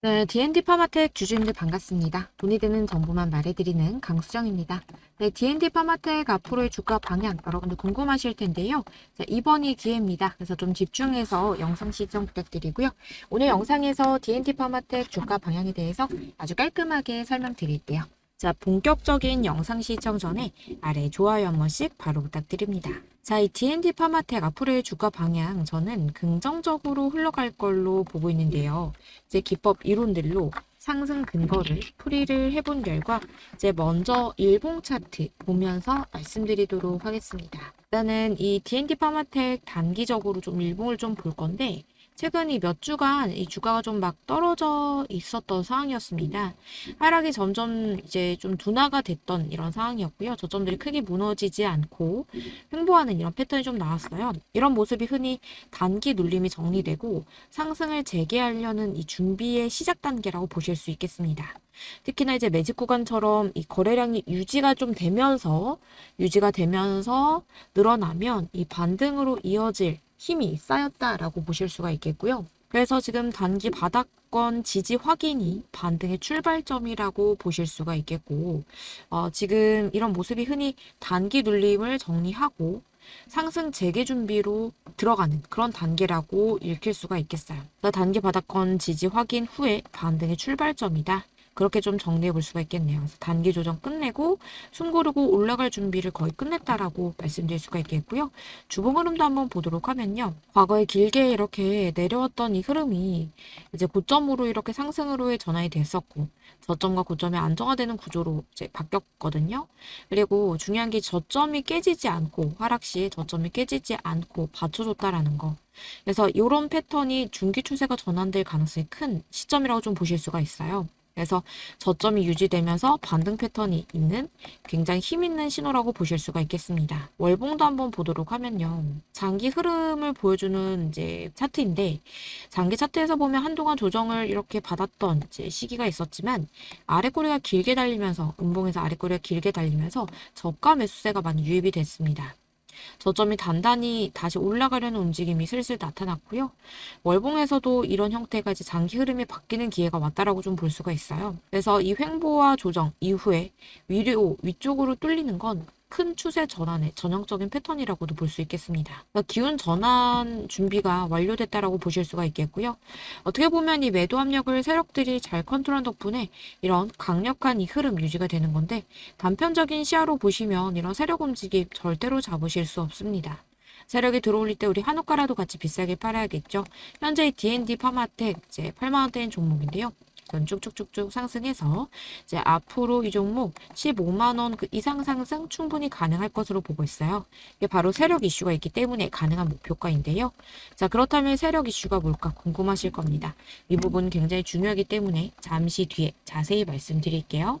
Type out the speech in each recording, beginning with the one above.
네, D&D 파마텍 주주님들 반갑습니다. 돈이 되는 정보만 말해드리는 강수정입니다. 네, D&D 파마텍 앞으로의 주가 방향 여러분들 궁금하실 텐데요. 자, 이번이 기회입니다. 그래서 좀 집중해서 영상 시청 부탁드리고요. 오늘 영상에서 D&D 파마텍 주가 방향에 대해서 아주 깔끔하게 설명드릴게요. 자, 본격적인 영상 시청 전에 아래 좋아요 한 번씩 바로 부탁드립니다. 자, 이 D&D 파마텍 앞으로의 주가 방향 저는 긍정적으로 흘러갈 걸로 보고 있는데요. 이제 기법 이론들로 상승 근거를 풀이를 해본 결과 이제 먼저 일봉 차트 보면서 말씀드리도록 하겠습니다. 일단은 이 D&D 파마텍 단기적으로 좀 일봉을 좀 볼 건데 최근 이 몇 주간 이 주가가 좀 막 떨어져 있었던 상황이었습니다. 하락이 점점 이제 좀 둔화가 됐던 이런 상황이었고요. 저점들이 크게 무너지지 않고 횡보하는 이런 패턴이 좀 나왔어요. 이런 모습이 흔히 단기 눌림이 정리되고 상승을 재개하려는 이 준비의 시작 단계라고 보실 수 있겠습니다. 특히나 이제 매직 구간처럼 이 거래량이 유지가 좀 되면서 유지가 되면서 늘어나면 이 반등으로 이어질 힘이 쌓였다라고 보실 수가 있겠고요. 그래서 지금 단기 바닥권 지지 확인이 반등의 출발점이라고 보실 수가 있겠고, 어, 지금 이런 모습이 흔히 단기 눌림을 정리하고 상승 재개 준비로 들어가는 그런 단계라고 읽힐 수가 있겠어요. 단기 바닥권 지지 확인 후에 반등의 출발점이다. 그렇게 좀 정리해 볼 수가 있겠네요. 그래서 단기 조정 끝내고 숨 고르고 올라갈 준비를 거의 끝냈다라고 말씀드릴 수가 있겠고요. 주봉 흐름도 한번 보도록 하면요. 과거에 길게 이렇게 내려왔던 이 흐름이 이제 고점으로 이렇게 상승으로의 전환이 됐었고 저점과 고점이 안정화되는 구조로 이제 바뀌었거든요. 그리고 중요한 게 저점이 깨지지 않고 하락 시에 저점이 깨지지 않고 받쳐줬다라는 거. 그래서 이런 패턴이 중기 추세가 전환될 가능성이 큰 시점이라고 좀 보실 수가 있어요. 그래서 저점이 유지되면서 반등 패턴이 있는 굉장히 힘 있는 신호라고 보실 수가 있겠습니다. 월봉도 한번 보도록 하면요. 장기 흐름을 보여주는 이제 차트인데 장기 차트에서 보면 한동안 조정을 이렇게 받았던 이제 시기가 있었지만 아래 꼬리가 길게 달리면서 음봉에서 아래 꼬리가 길게 달리면서 저가 매수세가 많이 유입이 됐습니다. 저점이 단단히 다시 올라가려는 움직임이 슬슬 나타났고요. 월봉에서도 이런 형태가 이제 장기 흐름이 바뀌는 기회가 왔다라고 좀 볼 수가 있어요. 그래서 이 횡보와 조정 이후에 위로 위쪽으로 뚫리는 건 큰 추세 전환의 전형적인 패턴이라고도 볼 수 있겠습니다. 그러니까 기운 전환 준비가 완료됐다라고 보실 수가 있겠고요. 어떻게 보면 이 매도 압력을 세력들이 잘 컨트롤한 덕분에 이런 강력한 이 흐름 유지가 되는 건데 단편적인 시야로 보시면 이런 세력 움직임 절대로 잡으실 수 없습니다. 세력이 들어올릴 때 우리 한옥가라도 같이 비싸게 팔아야겠죠. 현재 D&D 파마텍 이제 8만 원대인 종목인데요. 전 쭉쭉쭉쭉 상승해서 이제 앞으로 이 종목 15만 원 그 이상 상승 충분히 가능할 것으로 보고 있어요. 이게 바로 세력 이슈가 있기 때문에 가능한 목표가인데요. 자, 그렇다면 세력 이슈가 뭘까 궁금하실 겁니다. 이 부분 굉장히 중요하기 때문에 잠시 뒤에 자세히 말씀드릴게요.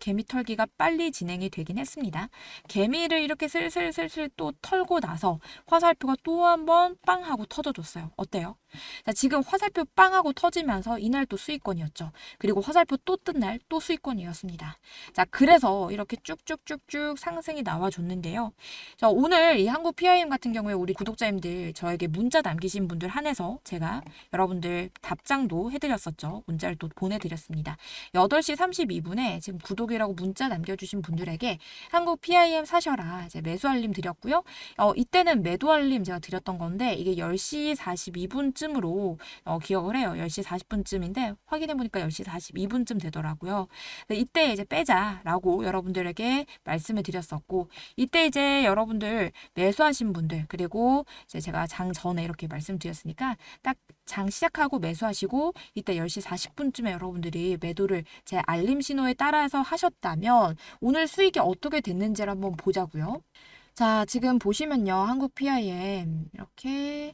개미 털기가 빨리 진행이 되긴 했습니다. 개미를 이렇게 슬슬슬슬 또 털고 나서 화살표가 또 한 번 빵 하고 터져줬어요. 어때요? 자, 지금 화살표 빵 하고 터지면서 이날 또 수익권이었죠. 그리고 화살표 또 뜬 날 또 수익권이었습니다. 자, 그래서 이렇게 쭉쭉쭉쭉 상승이 나와줬는데요. 자, 오늘 이 한국 PIM 같은 경우에 우리 구독자님들 저에게 문자 남기신 분들 한해서 제가 여러분들 답장도 해드렸었죠. 문자를 또 보내드렸습니다. 8시 32분에 지금 구독 이라고 문자 남겨주신 분들에게 한국 PIM 사셔라 이제 매수 알림 드렸고요. 어, 이때는 매도 알림 제가 드렸던 건데 이게 10시 42분쯤으로 어, 기억을 해요. 10시 40분쯤인데 확인해 보니까 10시 42분쯤 되더라고요. 이때 이제 빼자라고 여러분들에게 말씀을 드렸었고 이때 이제 여러분들 매수하신 분들 그리고 이제 제가 장 전에 이렇게 말씀드렸으니까 딱 장 시작하고 매수하시고 이때 10시 40분쯤에 여러분들이 매도를 제 알림 신호에 따라서 하셨다면 오늘 수익이 어떻게 됐는지를 한번 보자고요. 자, 지금 보시면요. 한국 PIM 이렇게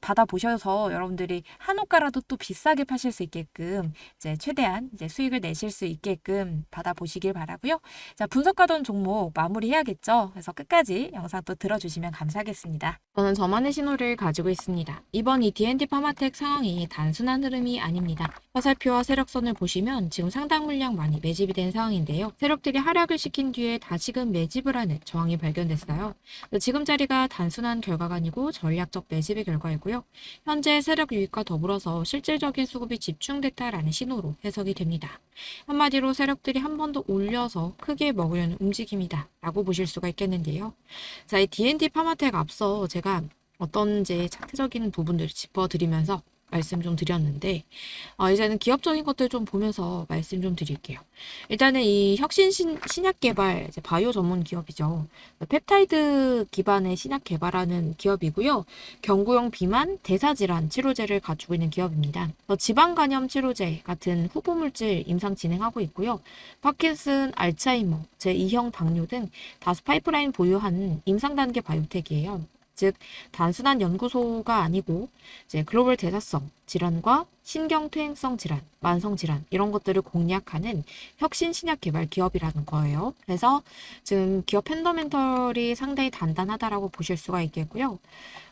받아보셔서 여러분들이 한옥가라도 또 비싸게 파실 수 있게끔 이제 최대한 이제 수익을 내실 수 있게끔 받아보시길 바라고요. 자, 분석하던 종목 마무리해야겠죠. 그래서 끝까지 영상 또 들어주시면 감사하겠습니다. 저는 저만의 신호를 가지고 있습니다. 이번 이 D&D 파마텍 상황이 단순한 흐름이 아닙니다. 화살표와 세력선을 보시면 지금 상당 물량 많이 매집이 된 상황인데요. 세력들이 하락을 시킨 뒤에 다시금 매집을 하는 저항이 발견됐어요. 지금 자리가 단순한 결과가 아니고 전략적 매집의 결과이고요. 현재 세력 유입과 더불어서 실질적인 수급이 집중됐다라는 신호로 해석이 됩니다. 한마디로 세력들이 한 번 더 올려서 크게 먹으려는 움직임이다 라고 보실 수가 있겠는데요. 자, 이 D&D 파마텍 앞서 제가 어떤 이제 차트적인 부분들을 짚어드리면서 말씀 좀 드렸는데, 어, 이제는 기업적인 것들 좀 보면서 말씀 좀 드릴게요. 일단은 이 혁신 신, 신 약 개발, 바이오 전문 기업이죠. 펩타이드 기반의 신약 개발하는 기업이고요. 경구용 비만, 대사 질환 치료제를 갖추고 있는 기업입니다. 어, 지방 간염 치료제 같은 후보 물질 임상 진행하고 있고요. 파킨슨, 알츠하이머, 제2형 당뇨 등 다수 파이프라인 보유한 임상 단계 바이오텍이에요. 즉 단순한 연구소가 아니고 이제 글로벌 대사성 질환과 신경퇴행성 질환, 만성 질환 이런 것들을 공략하는 혁신 신약 개발 기업이라는 거예요. 그래서 지금 기업 팬더멘털이 상당히 단단하다라고 보실 수가 있겠고요.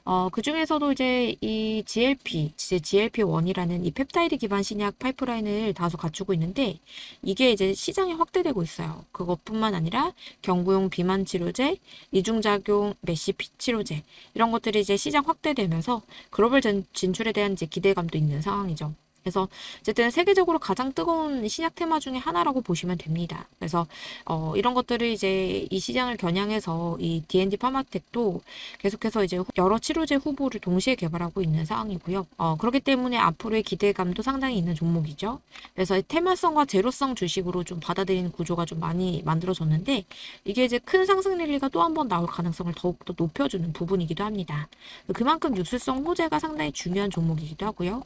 어, 그 중에서도 이제 이 GLP, 이제 GLP-1이라는 이 펩타이드 기반 신약 파이프라인을 다소 갖추고 있는데 이게 이제 시장이 확대되고 있어요. 그것뿐만 아니라 경구용 비만 치료제, 이중작용 메시 피 치료제 이런 것들이 이제 시장 확대되면서 글로벌 전- 진출에 대한 이제 기대감 도 있는 상황이죠. 그래서 어쨌든 세계적으로 가장 뜨거운 신약 테마 중에 하나라고 보시면 됩니다. 그래서 어, 이런 것들을 이제 이 시장을 겨냥해서 이 D&D 파마텍도 계속해서 이제 후- 여러 치료제 후보를 동시에 개발하고 있는 상황이고요. 어, 그렇기 때문에 앞으로의 기대감도 상당히 있는 종목이죠. 그래서 이 테마성과 제로성 주식으로 좀 받아들이는 구조가 좀 많이 만들어졌는데 이게 이제 큰 상승 랠리가 또 한 번 나올 가능성을 더욱더 높여주는 부분이기도 합니다. 그만큼 뉴스성 호재가 상당히 중요한 종목이기도 하고요.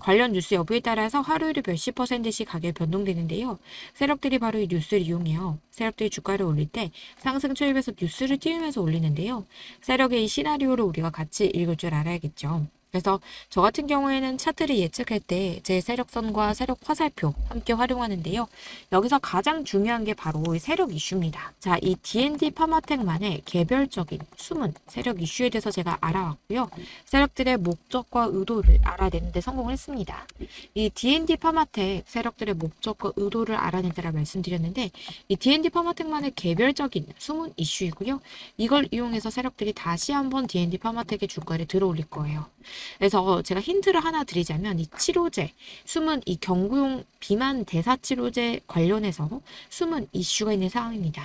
관련 뉴스 여부에 따라서 하루에도 몇십 퍼센트씩 가격이 변동되는데요. 세력들이 바로 이 뉴스를 이용해요. 세력들이 주가를 올릴 때 상승 초입에서 뉴스를 띄우면서 올리는데요. 세력의 이 시나리오를 우리가 같이 읽을 줄 알아야겠죠. 그래서 저 같은 경우에는 차트를 예측할 때 제 세력선과 세력 화살표 함께 활용하는데요. 여기서 가장 중요한 게 바로 이 세력 이슈입니다. 자, 이 D&D 파마텍만의 개별적인 숨은 세력 이슈에 대해서 제가 알아왔고요. 세력들의 목적과 의도를 알아내는 데 성공을 했습니다. 이 D&D 파마텍 세력들의 목적과 의도를 알아낸다라 말씀드렸는데 이 D&D 파마텍만의 개별적인 숨은 이슈이고요. 이걸 이용해서 세력들이 다시 한번 D&D 파마텍의 주가를 들어올릴 거예요. 그래서 제가 힌트를 하나 드리자면 이 치료제, 숨은 이 경구용 비만 대사 치료제 관련해서 숨은 이슈가 있는 상황입니다.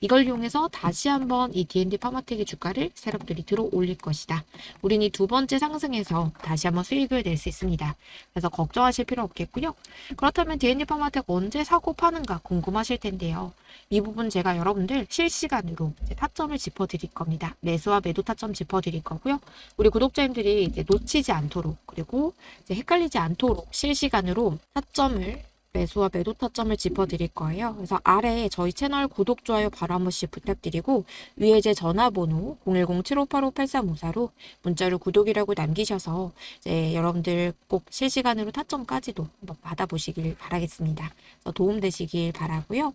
이걸 이용해서 다시 한번 이 D&D 파마텍의 주가를 세력들이 들어 올릴 것이다. 우린 이 두 번째 상승에서 다시 한번 수익을 낼 수 있습니다. 그래서 걱정하실 필요 없겠고요. 그렇다면 D&D 파마텍 언제 사고 파는가 궁금하실 텐데요. 이 부분 제가 여러분들 실시간으로 타점을 짚어드릴 겁니다. 매수와 매도 타점 짚어드릴 거고요. 우리 구독자님들이 이제 놓치지 않도록 그리고 이제 헷갈리지 않도록 실시간으로 타점을 매수와 매도 타점을 짚어드릴 거예요. 그래서 아래에 저희 채널 구독, 좋아요 바로 한 번씩 부탁드리고 위에 제 전화번호 010-7585-8354로 문자로 구독이라고 남기셔서 이제 여러분들 꼭 실시간으로 타점까지도 한번 받아보시길 바라겠습니다. 도움되시길 바라고요.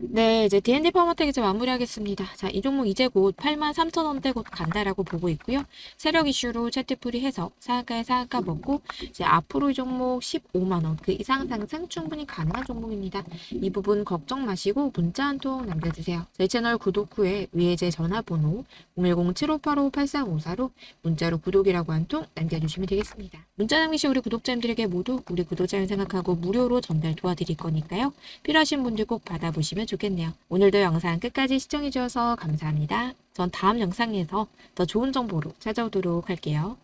네, 이제 D&D 파마텍 이제 마무리하겠습니다. 자, 이 종목 이제 곧 83,000원대 곧 간다라고 보고 있고요. 세력 이슈로 채트풀이 해서 상한가에 상한가 먹고 이제 앞으로 이 종목 15만원 그 이상 상승 충분히 가능한 종목입니다. 이 부분 걱정 마시고 문자 한 통 남겨주세요. 제 채널 구독 후에 위에 제 전화번호 010-7585-8354로 문자로 구독이라고 한 통 남겨주시면 되겠습니다. 문자 남기신 우리 구독자님들에게 모두 우리 구독자님 생각하고 무료로 전달 도와드릴 거니까요. 필요하신 분들 꼭 받아보시면 좋겠네요. 오늘도 영상 끝까지 시청해주셔서 감사합니다. 전 다음 영상에서 더 좋은 정보로 찾아오도록 할게요.